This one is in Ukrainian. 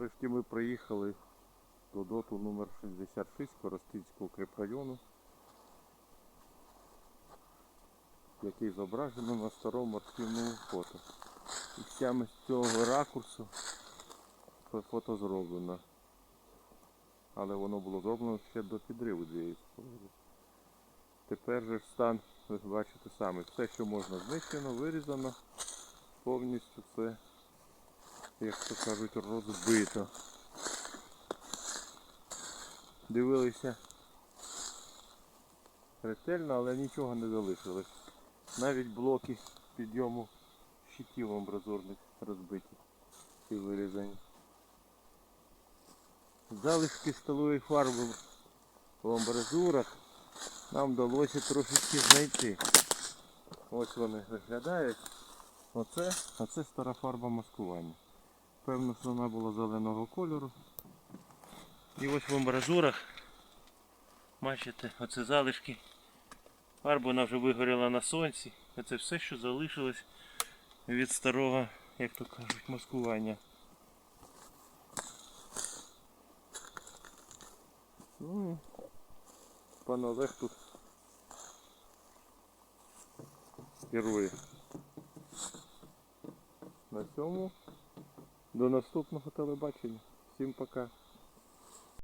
Нарешті ми приїхали до доту номер 66 Коростинського укрепрайону, який зображено на старому архівному фото. І саме з цього ракурсу фото зроблено. Але воно було зроблено ще до підриву цієї споруди. Тепер же стан, ви бачите самі, все, що можна знищено, вирізано, повністю це, як то кажуть, розбито. Дивилися ретельно, але нічого не залишилось. Навіть блоки підйому щитів амбразурних розбиті і вирізані. Залишки столової фарби в амбразурах нам вдалося трошечки знайти. Ось вони виглядають. Оце, а стара фарба маскування. Певно, що вона була зеленого кольору. І ось в амбразурах, бачите, оце залишки. Фарба вона вже вигоріла на сонці. Це все, що залишилось від старого, як то кажуть, маскування. Ну пан Олег тут керує. На цьому до наступного телебачення. Всім пока.